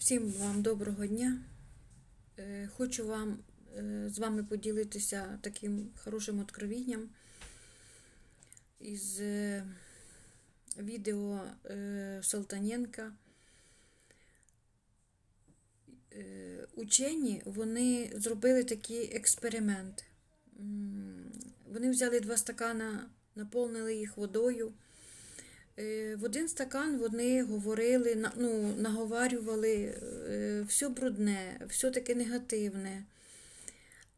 Всім вам доброго дня. Е, Хочу вам е, з вами поділитися таким хорошим откровінням із е, відео Салтаненка. Учені вони зробили такий експеримент. Вони взяли два стакана, наповнили їх водою. Е, В один стакан вони говорили, ну, наговарювали е, все брудне, все таке негативне.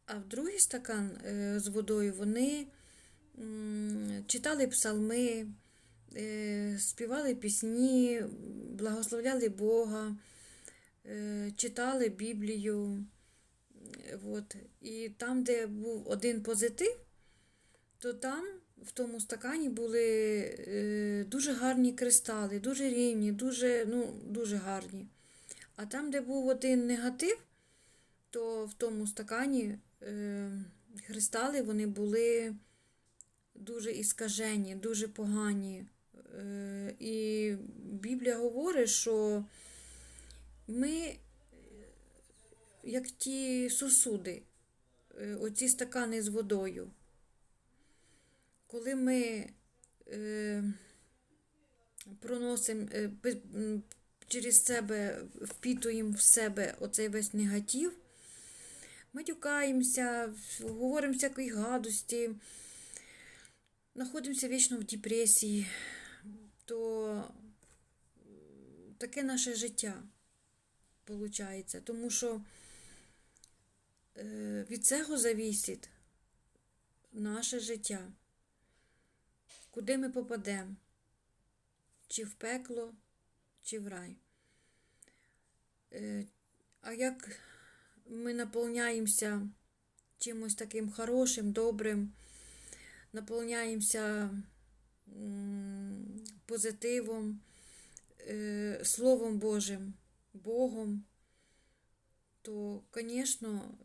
А в другий стакан е, з водою вони читали псалми, співали пісні, благословляли Бога, читали Біблію. От. І там, де був один позитив, то там в тому стакані були е, дуже гарні кристали, дуже рівні, дуже, ну, дуже гарні. А там, де був один негатив, то в тому стакані е, кристали вони були дуже іскажені, дуже погані. Е, і Біблія говорить, що ми, як ті сосуди, е, оці стакани з водою коли ми е, проносимо е, через себе, впітуємо в себе оцей весь негатив, матюкаємося, говоримо всякої гадості, знаходимося вічно в депресії, то таке наше життя виходить. Тому що е, від цього завісить наше життя куди ми попадемо, чи в пекло, чи в рай. Е, А як ми наповняємося чимось таким хорошим, добрим, наповняємося позитивом, е, Словом Божим, Богом, то, звісно,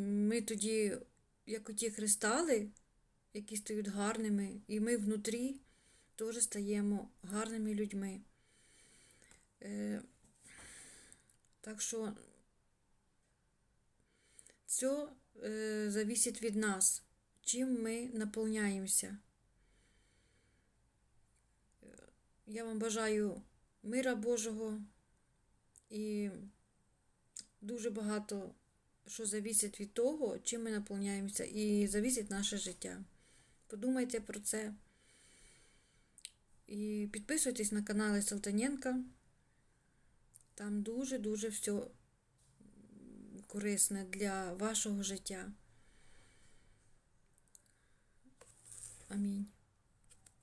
ми тоді, як оті кристали, які стають гарними, і ми внутрі теж стаємо гарними людьми. Е, так що все е, зависить від нас, чим ми наповняємося. Е, Я вам бажаю мира Божого і дуже багато що зависить від того, чим ми наповняємося, і зависить наше життя. Подумайте про це. І підписуйтесь на канали Салтаненка. Там дуже-дуже все корисне для вашого життя. Амінь.